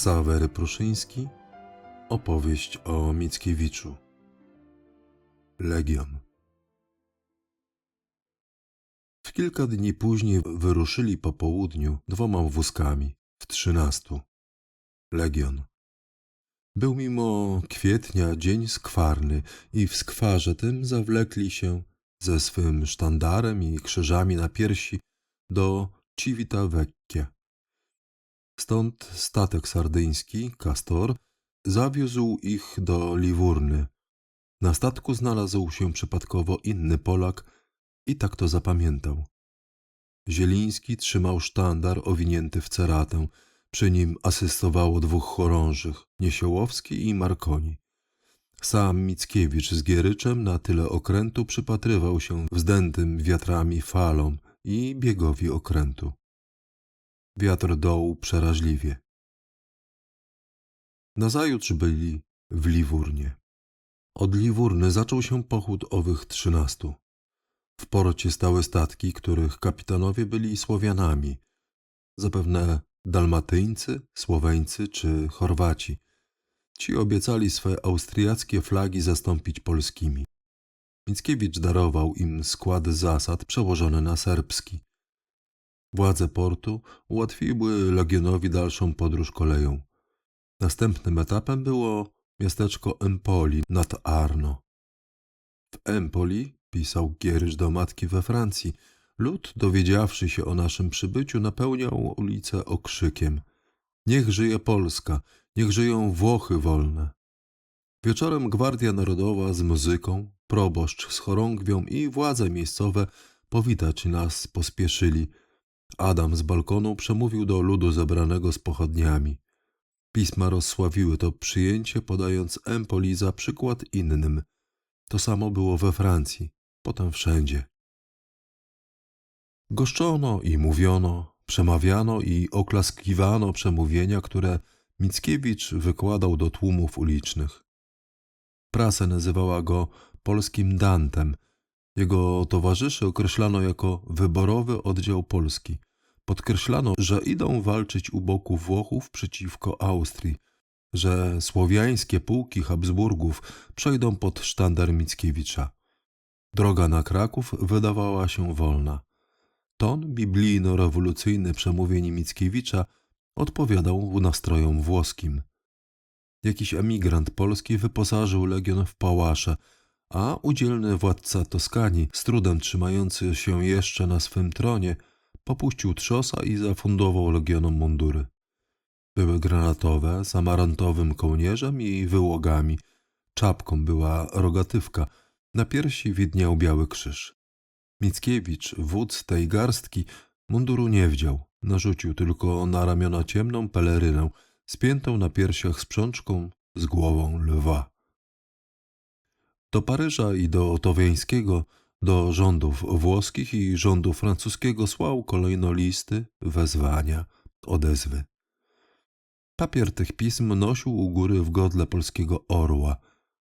Ksawery Pruszyński Opowieść o Mickiewiczu Legion W kilka dni później wyruszyli po południu dwoma wózkami w trzynastu. Legion Był mimo kwietnia dzień skwarny i w skwarze tym zawlekli się ze swym sztandarem i krzyżami na piersi do Civitavecchia. Stąd statek sardyński, Castor, zawiózł ich do Liwurny. Na statku znalazł się przypadkowo inny Polak i tak to zapamiętał. Zieliński trzymał sztandar owinięty w ceratę. Przy nim asystowało dwóch chorążych, Niesiołowski i Marconi. Sam Mickiewicz z Gieryczem na tyle okrętu przypatrywał się wzdętym wiatrami falom i biegowi okrętu. Wiatr dołu przeraźliwie. Nazajutrz byli w Liwurnie. Od Liwurny zaczął się pochód owych trzynastu. W porcie stały statki, których kapitanowie byli Słowianami, zapewne Dalmatyńcy, Słoweńcy czy Chorwaci. Ci obiecali swe austriackie flagi zastąpić polskimi. Mickiewicz darował im skład zasad przełożony na serbski. Władze portu ułatwiły legionowi dalszą podróż koleją. Następnym etapem było miasteczko Empoli nad Arno. W Empoli, pisał Gierycz do matki we Francji, lud, dowiedziawszy się o naszym przybyciu, napełniał ulice okrzykiem Niech żyje Polska, niech żyją Włochy wolne. Wieczorem Gwardia Narodowa z muzyką, proboszcz z chorągwią i władze miejscowe powitać nas pospieszyli. Adam z balkonu przemówił do ludu zebranego z pochodniami. Pisma rozsławiły to przyjęcie, podając Empoli za przykład innym. To samo było we Francji, potem wszędzie. Goszczono i mówiono, przemawiano i oklaskiwano przemówienia, które Mickiewicz wykładał do tłumów ulicznych. Prasa nazywała go polskim Dantem. Jego towarzyszy określano jako wyborowy oddział Polski. Podkreślano, że idą walczyć u boku Włochów przeciwko Austrii, że słowiańskie pułki Habsburgów przejdą pod sztandar Mickiewicza. Droga na Kraków wydawała się wolna. Ton biblijno-rewolucyjny przemówień Mickiewicza odpowiadał nastrojom włoskim. Jakiś emigrant polski wyposażył legion w pałasze, a udzielny władca Toskanii, z trudem trzymający się jeszcze na swym tronie, popuścił trzosa i zafundował legionom mundury. Były granatowe, z amarantowym kołnierzem i wyłogami. Czapką była rogatywka, na piersi widniał biały krzyż. Mickiewicz, wódz tej garstki, munduru nie wdział. Narzucił tylko na ramiona ciemną pelerynę, spiętą na piersiach sprzączką z głową lwa. Do Paryża i do Towiańskiego, do rządów włoskich i rządu francuskiego słał kolejno listy, wezwania, odezwy. Papier tych pism nosił u góry w godle polskiego orła,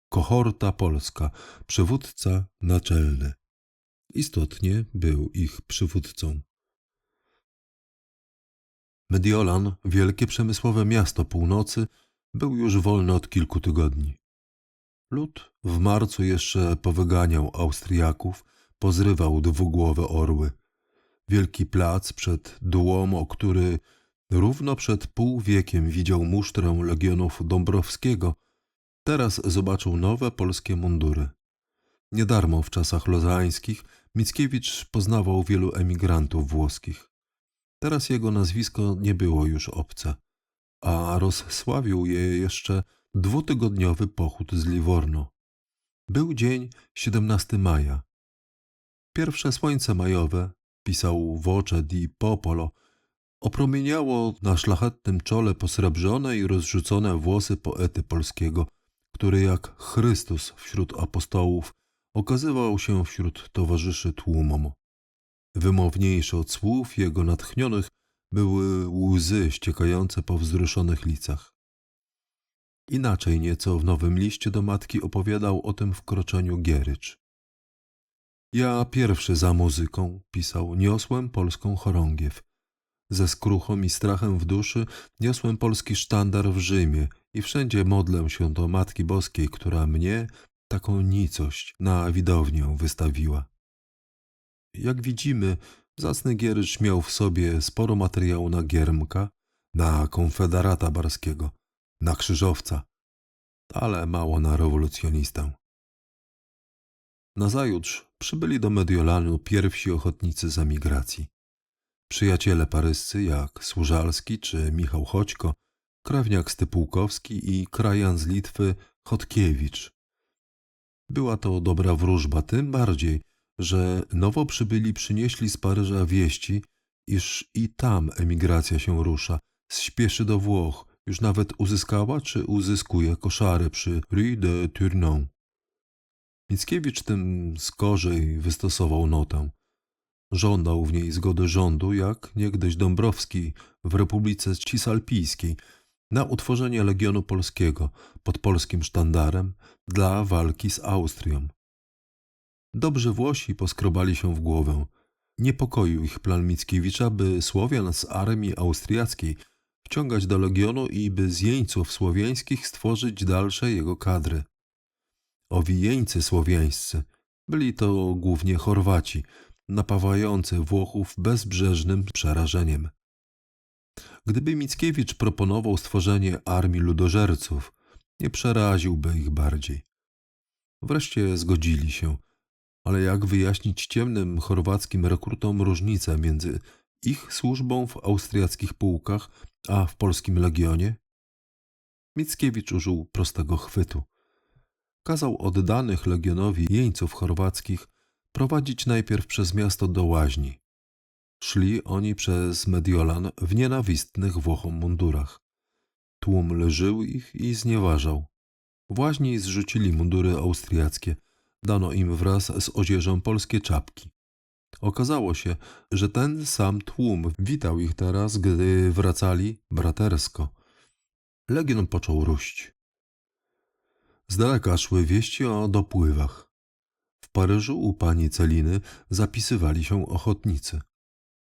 kohorta polska, przywódca naczelny. Istotnie był ich przywódcą. Mediolan, wielkie przemysłowe miasto północy, był już wolny od kilku tygodni. Lud w marcu jeszcze powyganiał Austriaków, pozrywał dwugłowe orły. Wielki plac przed Duomo, który równo przed pół wiekiem widział musztrę legionów Dąbrowskiego, teraz zobaczył nowe polskie mundury. Niedarmo w czasach lozańskich Mickiewicz poznawał wielu emigrantów włoskich. Teraz jego nazwisko nie było już obce, a rozsławił je jeszcze dwutygodniowy pochód z Livorno. Był dzień 17 maja. Pierwsze słońce majowe, pisał Voce di Popolo, opromieniało na szlachetnym czole posrebrzone i rozrzucone włosy poety polskiego, który jak Chrystus wśród apostołów okazywał się wśród towarzyszy tłumom. Wymowniejsze od słów jego natchnionych były łzy ściekające po wzruszonych licach. Inaczej nieco w nowym liście do matki opowiadał o tym wkroczeniu Gierycz. Ja pierwszy za muzyką, pisał, niosłem polską chorągiew. Ze skruchą i strachem w duszy niosłem polski sztandar w Rzymie i wszędzie modlę się do Matki Boskiej, która mnie, taką nicość, na widownię wystawiła. Jak widzimy, zacny Gierycz miał w sobie sporo materiału na Giermka, na konfederata barskiego, na krzyżowca, ale mało na rewolucjonistę. Nazajutrz przybyli do Mediolanu pierwsi ochotnicy z emigracji. Przyjaciele paryscy jak Służalski czy Michał Choćko, krewniak Stypułkowski i krajan z Litwy Chodkiewicz. Była to dobra wróżba, tym bardziej, że nowo przybyli przynieśli z Paryża wieści, iż i tam emigracja się rusza, spieszy do Włoch, już nawet uzyskała czy uzyskuje koszary przy Rue de Tournon. Mickiewicz tym skorzej wystosował notę. Żądał w niej zgody rządu, jak niegdyś Dąbrowski w Republice Cisalpijskiej, na utworzenie Legionu Polskiego pod polskim sztandarem dla walki z Austrią. Dobrzy Włosi poskrobali się w głowę. Niepokoił ich plan Mickiewicza, by Słowian z armii austriackiej wciągać do Legionu i by z jeńców słowiańskich stworzyć dalsze jego kadry. Owi jeńcy słowiańscy byli to głównie Chorwaci, napawający Włochów bezbrzeżnym przerażeniem. Gdyby Mickiewicz proponował stworzenie armii ludożerców, nie przeraziłby ich bardziej. Wreszcie zgodzili się, ale jak wyjaśnić ciemnym chorwackim rekrutom różnicę między ich służbą w austriackich pułkach, a w polskim legionie? Mickiewicz użył prostego chwytu. Kazał oddanych legionowi jeńców chorwackich prowadzić najpierw przez miasto do łaźni. Szli oni przez Mediolan w nienawistnych Włochom mundurach. Tłum leżył ich i znieważał. W zrzucili mundury austriackie, dano im wraz z odzieżą polskie czapki. Okazało się, że ten sam tłum witał ich teraz, gdy wracali bratersko. Legion począł ruść. Z daleka szły wieści o dopływach. W Paryżu u pani Celiny zapisywali się ochotnicy.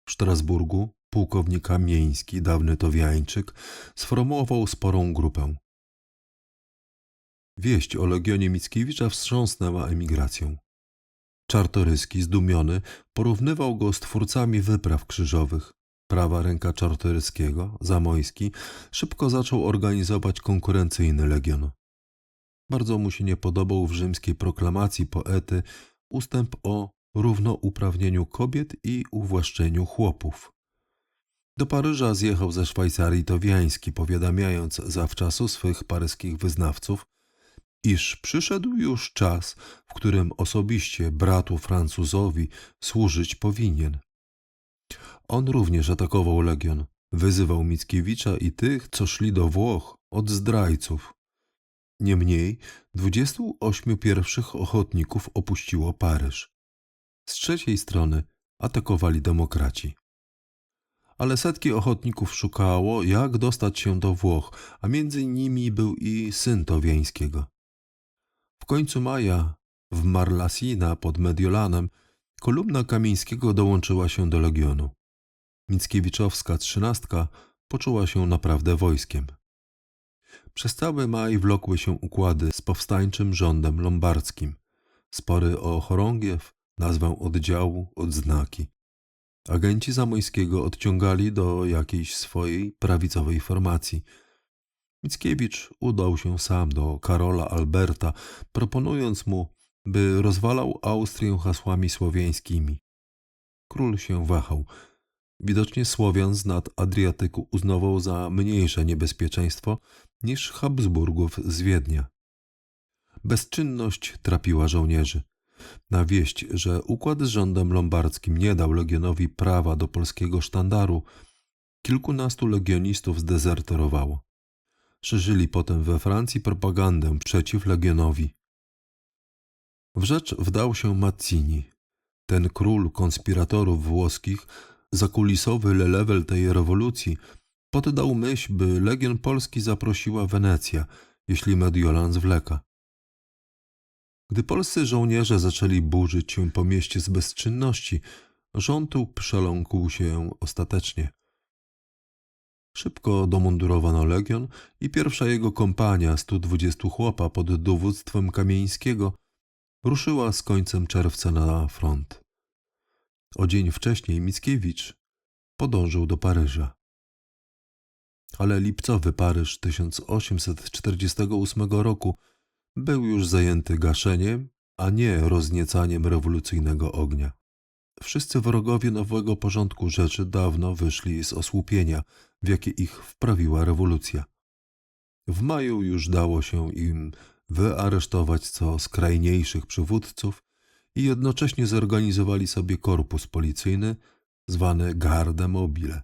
W Strasburgu pułkownik Kamieński, dawny Towiańczyk, sformułował sporą grupę. Wieść o Legionie Mickiewicza wstrząsnęła emigracją. Czartoryski, zdumiony, porównywał go z twórcami wypraw krzyżowych. Prawa ręka Czartoryskiego, Zamojski, szybko zaczął organizować konkurencyjny legion. Bardzo mu się nie podobał w rzymskiej proklamacji poety ustęp o równouprawnieniu kobiet i uwłaszczeniu chłopów. Do Paryża zjechał ze Szwajcarii Towiański, powiadamiając zawczasu swych paryskich wyznawców, iż przyszedł już czas, w którym osobiście bratu Francuzowi służyć powinien. On również atakował legion, wyzywał Mickiewicza i tych, co szli do Włoch, od zdrajców. Niemniej dwudziestu ośmiu pierwszych ochotników opuściło Paryż. Z trzeciej strony atakowali demokraci. Ale setki ochotników szukało, jak dostać się do Włoch, a między nimi był i syn Towiańskiego. W końcu maja w Marlasina pod Mediolanem kolumna Kamińskiego dołączyła się do legionu. Mickiewiczowska trzynastka poczuła się naprawdę wojskiem. Przez cały maj wlokły się układy z powstańczym rządem lombardzkim. Spory o chorągiew, nazwę oddziału, odznaki. Agenci Zamojskiego odciągali do jakiejś swojej prawicowej formacji – Mickiewicz udał się sam do Karola Alberta, proponując mu, by rozwalał Austrię hasłami słowiańskimi. Król się wahał. Widocznie Słowian z nad Adriatyku uznawał za mniejsze niebezpieczeństwo niż Habsburgów z Wiednia. Bezczynność trapiła żołnierzy. Na wieść, że układ z rządem lombardzkim nie dał legionowi prawa do polskiego sztandaru, kilkunastu legionistów zdezerterowało szerzyli potem we Francji propagandę przeciw Legionowi. W rzecz wdał się Mazzini, ten król konspiratorów włoskich, zakulisowy lelewel tej rewolucji, poddał myśl, by Legion Polski zaprosiła Wenecja, jeśli Mediolan zwleka. Gdy polscy żołnierze zaczęli burzyć się po mieście z bezczynności, rząd przeląkł się ostatecznie. Szybko domundurowano legion i pierwsza jego kompania 120 chłopa pod dowództwem Kamieńskiego ruszyła z końcem czerwca na front. O dzień wcześniej Mickiewicz podążył do Paryża. Ale lipcowy Paryż 1848 roku był już zajęty gaszeniem, a nie rozniecaniem rewolucyjnego ognia. Wszyscy wrogowie nowego porządku rzeczy dawno wyszli z osłupienia, w jakie ich wprawiła rewolucja. W maju już dało się im wyaresztować co skrajniejszych przywódców i jednocześnie zorganizowali sobie korpus policyjny zwany Garde Mobile.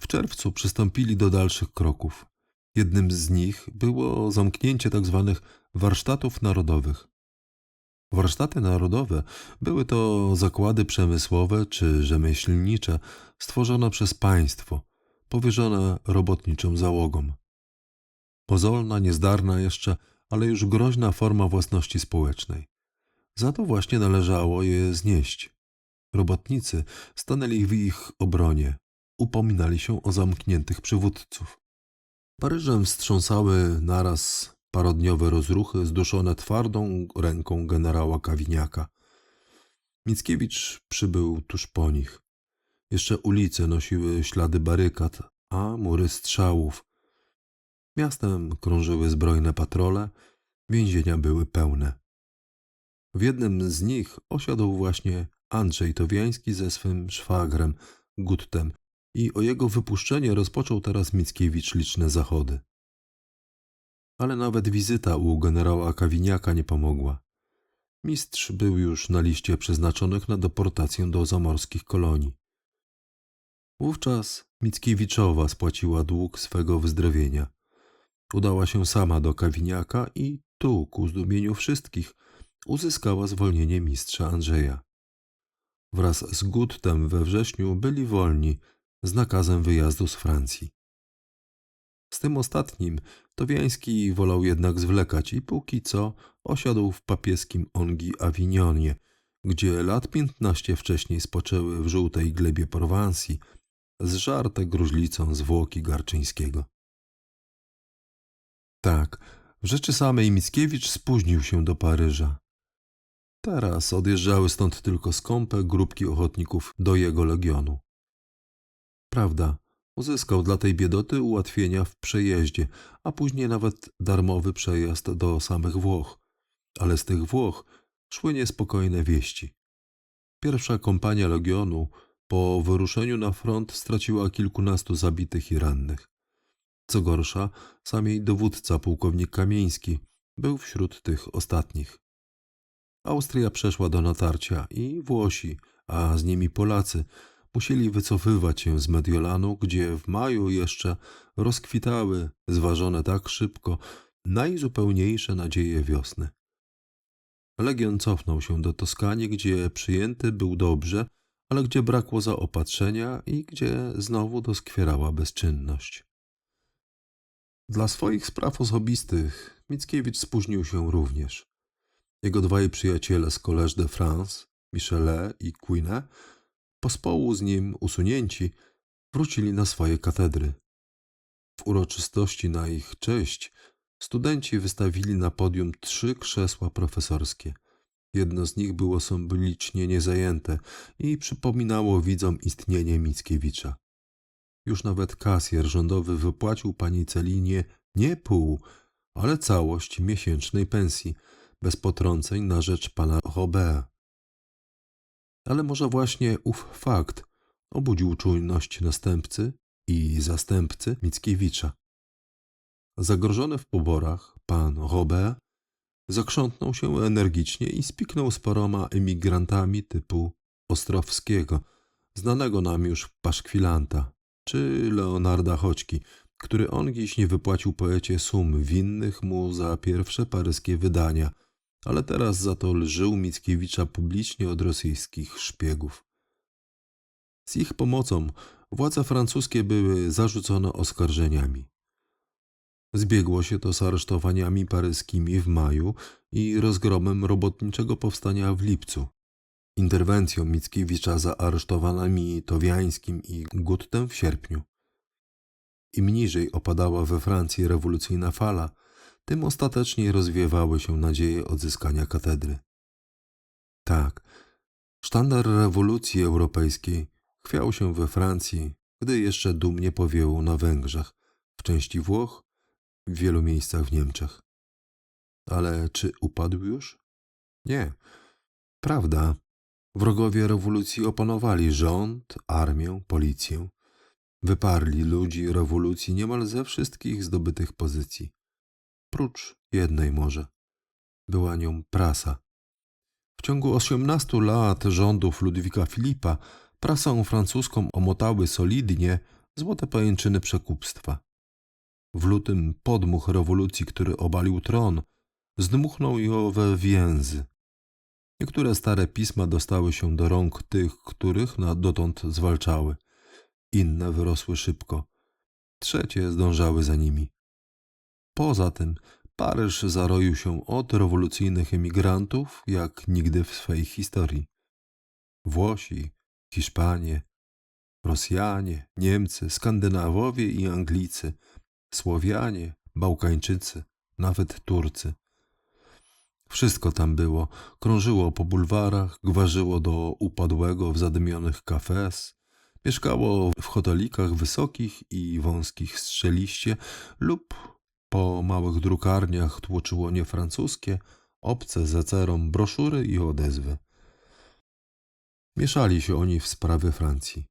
W czerwcu przystąpili do dalszych kroków. Jednym z nich było zamknięcie tzw. warsztatów narodowych. Warsztaty narodowe były to zakłady przemysłowe czy rzemieślnicze stworzone przez państwo, powierzone robotniczym załogom. Pozolna, niezdarna jeszcze, ale już groźna forma własności społecznej. Za to właśnie należało je znieść. Robotnicy stanęli w ich obronie, upominali się o zamkniętych przywódców. Paryżem wstrząsały naraz parodniowe rozruchy zduszone twardą ręką generała Kawiniaka. Mickiewicz przybył tuż po nich. Jeszcze ulice nosiły ślady barykad, a mury strzałów. Miastem krążyły zbrojne patrole, więzienia były pełne. W jednym z nich osiadł właśnie Andrzej Towiański ze swym szwagrem, Guttem, i o jego wypuszczenie rozpoczął teraz Mickiewicz liczne zachody. Ale nawet wizyta u generała Kawiniaka nie pomogła. Mistrz był już na liście przeznaczonych na deportację do zamorskich kolonii. Wówczas Mickiewiczowa spłaciła dług swego wyzdrowienia. Udała się sama do Kawiniaka i tu, ku zdumieniu wszystkich, uzyskała zwolnienie mistrza Andrzeja. Wraz z Guttem we wrześniu byli wolni z nakazem wyjazdu z Francji. Z tym ostatnim Towiański wolał jednak zwlekać i póki co osiadł w papieskim Ongi Awinionie, gdzie lat piętnaście wcześniej spoczęły w żółtej glebie Prowansji, zżarte gruźlicą zwłoki Garczyńskiego. Tak, w rzeczy samej Mickiewicz spóźnił się do Paryża. Teraz odjeżdżały stąd tylko skąpe grupki ochotników do jego legionu. Prawda, uzyskał dla tej biedoty ułatwienia w przejeździe, a później nawet darmowy przejazd do samych Włoch. Ale z tych Włoch szły niespokojne wieści. Pierwsza kompania legionu po wyruszeniu na front straciła kilkunastu zabitych i rannych. Co gorsza, sam jej dowódca, pułkownik Kamieński, był wśród tych ostatnich. Austria przeszła do natarcia i Włosi, a z nimi Polacy, musieli wycofywać się z Mediolanu, gdzie w maju jeszcze rozkwitały, zważone tak szybko, najzupełniejsze nadzieje wiosny. Legion cofnął się do Toskanii, gdzie przyjęty był dobrze, ale gdzie brakło zaopatrzenia i gdzie znowu doskwierała bezczynność. Dla swoich spraw osobistych Mickiewicz spóźnił się również. Jego dwaj przyjaciele z Collège de France, Michelet i Quinet, pospołu z nim usunięci, wrócili na swoje katedry. W uroczystości na ich cześć studenci wystawili na podium trzy krzesła profesorskie. Jedno z nich było symbolicznie niezajęte i przypominało widzom istnienie Mickiewicza. Już nawet kasjer rządowy wypłacił pani Celinie nie pół, ale całość miesięcznej pensji, bez potrąceń na rzecz pana Robert. Ale może właśnie ów fakt obudził czujność następcy i zastępcy Mickiewicza. Zagrożony w poborach, pan Robert zakrzątnął się energicznie i spiknął z paroma emigrantami typu Ostrowskiego, znanego nam już paszkwilanta, czy Leonarda Choćki, który on dziś nie wypłacił poecie sum winnych mu za pierwsze paryskie wydania, ale teraz za to lżył Mickiewicza publicznie od rosyjskich szpiegów. Z ich pomocą władze francuskie były zarzucone oskarżeniami. Zbiegło się to z aresztowaniami paryskimi w maju i rozgromem robotniczego powstania w lipcu. Interwencją Mickiewicza za aresztowanymi Towiańskim i Guttem w sierpniu. Im niżej opadała we Francji rewolucyjna fala, tym ostateczniej rozwiewały się nadzieje odzyskania katedry. Tak, sztandar rewolucji europejskiej chwiał się we Francji, gdy jeszcze dumnie powiewał na Węgrzech, w części Włoch, w wielu miejscach w Niemczech. Ale czy upadł już? Nie. Prawda. Wrogowie rewolucji opanowali rząd, armię, policję. Wyparli ludzi rewolucji niemal ze wszystkich zdobytych pozycji. Prócz jednej może. Była nią prasa. W ciągu 18 lat rządów Ludwika Filipa prasę francuską omotały solidnie złote pajęczyny przekupstwa. W lutym podmuch rewolucji, który obalił tron, zdmuchnął ją we więzy. Niektóre stare pisma dostały się do rąk tych, których na dotąd zwalczały. Inne wyrosły szybko. Trzecie zdążały za nimi. Poza tym Paryż zaroił się od rewolucyjnych emigrantów jak nigdy w swej historii. Włosi, Hiszpanie, Rosjanie, Niemcy, Skandynawowie i Anglicy, Słowianie, Bałkańczycy, nawet Turcy. Wszystko tam było, krążyło po bulwarach, gwarzyło do upadłego w zadymionych kafes, mieszkało w hotelikach wysokich i wąskich strzeliście lub po małych drukarniach tłoczyło niefrancuskie, obce zecerom broszury i odezwy. Mieszali się oni w sprawy Francji.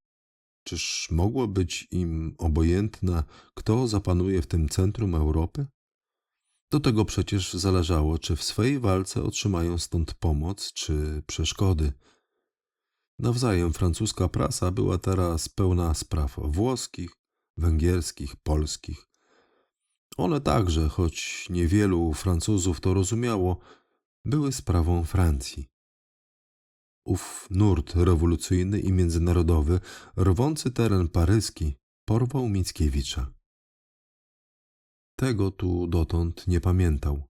Czyż mogło być im obojętne, kto zapanuje w tym centrum Europy? Do tego przecież zależało, czy w swej walce otrzymają stąd pomoc, czy przeszkody. Nawzajem francuska prasa była teraz pełna spraw włoskich, węgierskich, polskich. One także, choć niewielu Francuzów to rozumiało, były sprawą Francji. Ów nurt rewolucyjny i międzynarodowy, rwący teren paryski, porwał Mickiewicza. Tego tu dotąd nie pamiętał.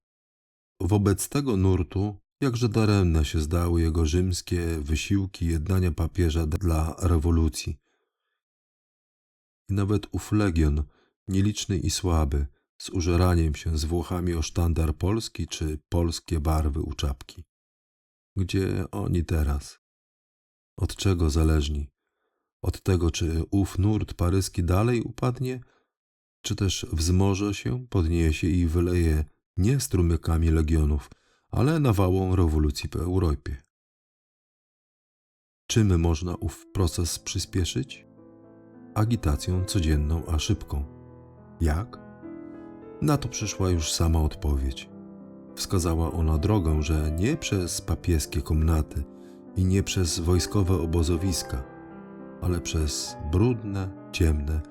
Wobec tego nurtu jakże daremne się zdały jego rzymskie wysiłki jednania papieża dla rewolucji. I nawet ów legion, nieliczny i słaby, z użeraniem się z Włochami o sztandar polski czy polskie barwy u czapki. Gdzie oni teraz? Od czego zależni? Od tego, czy ów nurt paryski dalej upadnie, czy też wzmoże się, podniesie i wyleje nie strumykami legionów, ale nawałą rewolucji po Europie. Czym można ów proces przyspieszyć? Agitacją codzienną, a szybką. Jak? Na to przyszła już sama odpowiedź. Wskazała ona drogę, że nie przez papieskie komnaty i nie przez wojskowe obozowiska, ale przez brudne, ciemne,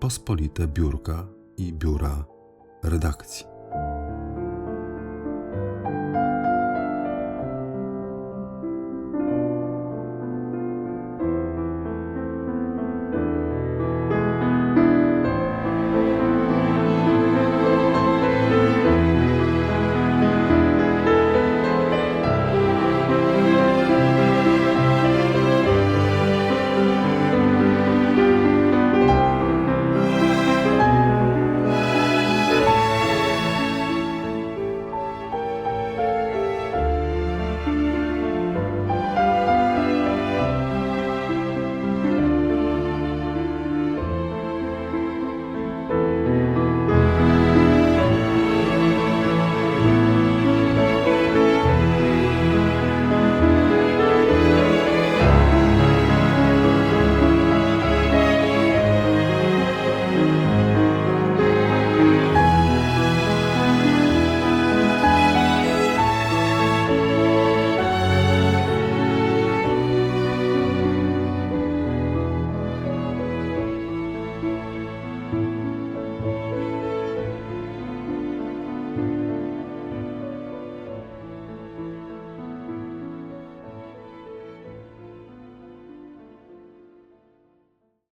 pospolite biurka i biura redakcji.